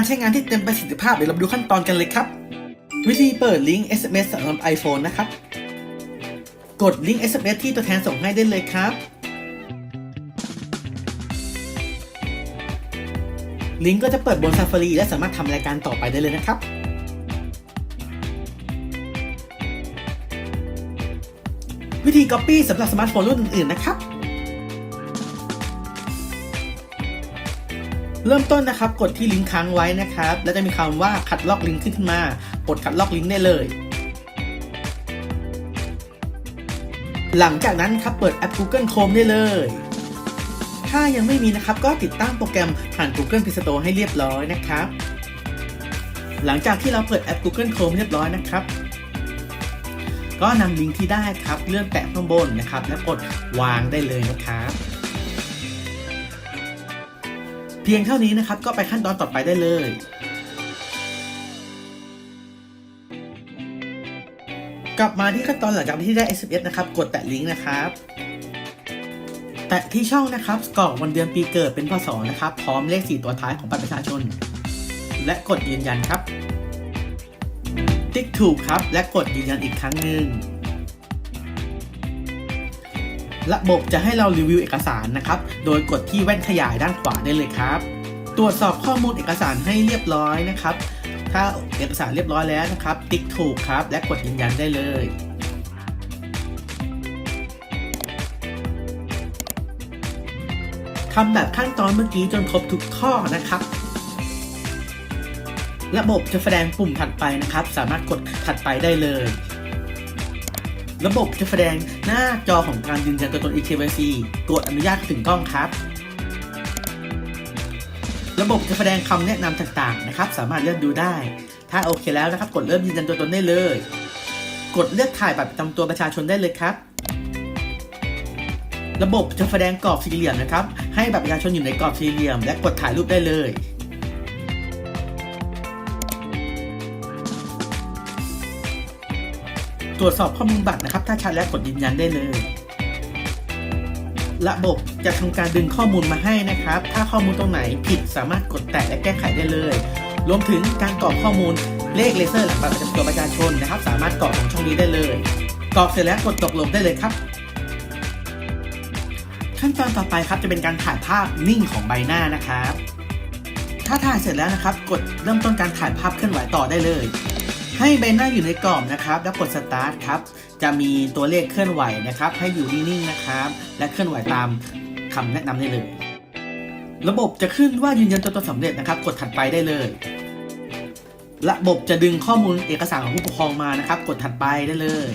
การใช้งานที่เต็มประสิทธิภาพเดี๋ยวเราดูขั้นตอนกันเลยครับ วิธีเปิดลิงก์ SMS สำหรับ iPhone นะครับ กดลิงก์ SMS ที่ตัวแทนส่งให้ได้เลยครับ ลิงก์ก็จะเปิดบน Safari และสามารถทำรายการต่อไปได้เลยนะครับวิธี Copy สำหรับสมาร์ทโฟนรุ่นอื่นๆนะครับ เริ่มต้นนะครับกดที่ลิงก์ค้างไว้นะครับ แล้วจะมีคำว่าคัดลอกลิงก์ขึ้นมากดคัดลอกลิงก์ได้เลย หลังจากนั้นครับเปิดแอป Google Chrome ได้เลย ถ้ายังไม่มีนะครับก็ติดตั้งโปรแกรมผ่าน Google Play Store ให้เรียบร้อยนะครับ หลังจากที่เราเปิดแอป Google Chrome เรียบร้อยนะครับ ก็นำลิงก์ที่ได้ครับเลื่อนแตะข้างบนนะครับ แล้วกดวางได้เลยนะครับ พียงเท่านี้นะครับก็ไปขั้นตอนต่อไปได้เลย กลับมาที่ขั้นตอนหลังจากที่ได้ SMS นะครับ กดแตะลิงก์นะครับ แตะที่ช่องนะครับกรอกวันเดือนปีเกิดเป็นพศนะครับ พร้อมเลข 4 ตัวท้ายของบัตรประชาชน และกดยืนยันครับ ติ๊กถูกครับ และกดยืนยันอีกครั้งหนึ่ง ระบบจะให้เรารีวิวเอกสารนะครับ โดยกดที่แว่นขยายด้านขวาได้เลยครับ ตรวจสอบข้อมูลเอกสารให้เรียบร้อยนะครับ ถ้าเอกสารเรียบร้อยแล้วนะครับ ติ๊กถูกครับ และกดยืนยันได้เลยทำแบบขั้นตอนเมื่อกี้จนครบทุกข้อนะครับ ระบบจะแสดงปุ่มถัดไปนะครับ สามารถกดถัดไปได้เลย ระบบจะแสดงหน้าจอของการยืนยันตัวตน eKYC กดอนุญาตถึงกล้องครับ ระบบจะแสดงคำแนะนำต่างๆนะครับ สามารถเลือกดูได้ ถ้าโอเคแล้วนะครับ กดเริ่มยืนยันตัวตนได้เลย กดเลือกถ่ายบัตรประจำตัวประชาชนได้เลยครับ ระบบจะแสดงกรอบสี่เหลี่ยมนะครับ ให้บัตรประชาชนอยู่ในกรอบสี่เหลี่ยม และกดถ่ายรูปได้เลย ตรวจสอบข้อมูลบัตรนะครับ ถ้าชัดแล้วกดยืนยันได้เลย ระบบจะทำการดึงข้อมูลมาให้นะครับ ถ้าข้อมูลตรงไหนผิดสามารถกดแตะและแก้ไขได้เลย รวมถึงการกรอกข้อมูลเลขเลเซอร์หลังบัตรประจำตัวประชาชนนะครับ สามารถกรอกของช่องนี้ได้เลยกรอกเสร็จแล้วกดตกลงได้เลยครับ ขั้นตอนต่อไปครับจะเป็นการถ่ายภาพนิ่งของใบหน้านะครับ ถ้าถ่ายเสร็จแล้วนะครับ กดเริ่มต้นการถ่ายภาพเคลื่อนไหวต่อได้เลย ให้ใบหน้าอยู่ในกรอบนะครับแล้วกด start ครับจะมีตัวเลขเคลื่อนไหวนะครับ ให้อยู่นิ่งๆนะครับ และเคลื่อนไหวตามคำแนะนำได้เลย ระบบจะขึ้นว่ายืนยันตัวตนสำเร็จนะครับ กดถัดไปได้เลย ระบบจะดึงข้อมูลเอกสารของผู้ปกครองมานะครับ กดถัดไปได้เลย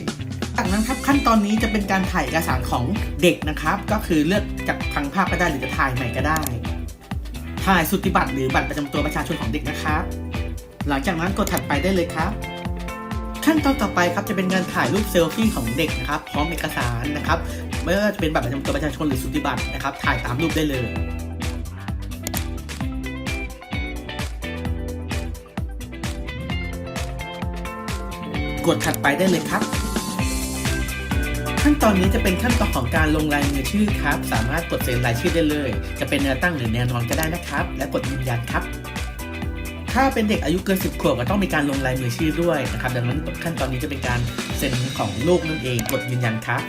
จากนั้นครับขั้นตอนนี้จะเป็นการถ่ายเอกสารของเด็กนะครับ ก็คือเลือกจากทางภาพก็ได้หรือจะถ่ายใหม่ก็ได้ ถ่ายสุติบัตรหรือบัตรประจำตัวประชาชนของเด็กนะครับ หลังจากนั้นกดถัดไปได้เลยครับ ขั้นตอนต่อไปครับจะเป็นการถ่ายรูปเซลฟี่ของเด็กนะครับพร้อมเอกสารนะครับไม่ว่าจะเป็นบัตรประจำตัวประชาชนหรือสุติบัตรนะครับ ถ่ายตามรูปได้เลยกดถัดไปได้เลยครับ ขั้นตอนนี้จะเป็นขั้นตอนของการลงลายมือชื่อครับ สามารถกดเซ็นรายชื่อได้เลย จะเป็นแนวตั้งหรือแนวนอนก็ได้นะครับ และกดยืนยันครับ ถ้าเป็นเด็กอายุเกิน 10 ขวบก็ต้องมีการลงลายมือชื่อด้วยนะครับ ดังนั้นขั้นตอนนี้จะเป็นการเซ็นของลูกนั่นเอง กดยืนยันครับ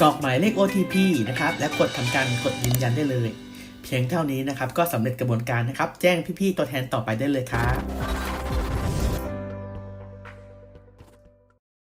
กรอกหมายเลข OTP นะครับ และกดทำการกดยืนยันได้เลย เพียงเท่านี้นะครับ ก็สำเร็จกระบวนการนะครับ แจ้งพี่ๆตัวแทนต่อไปได้เลยครับ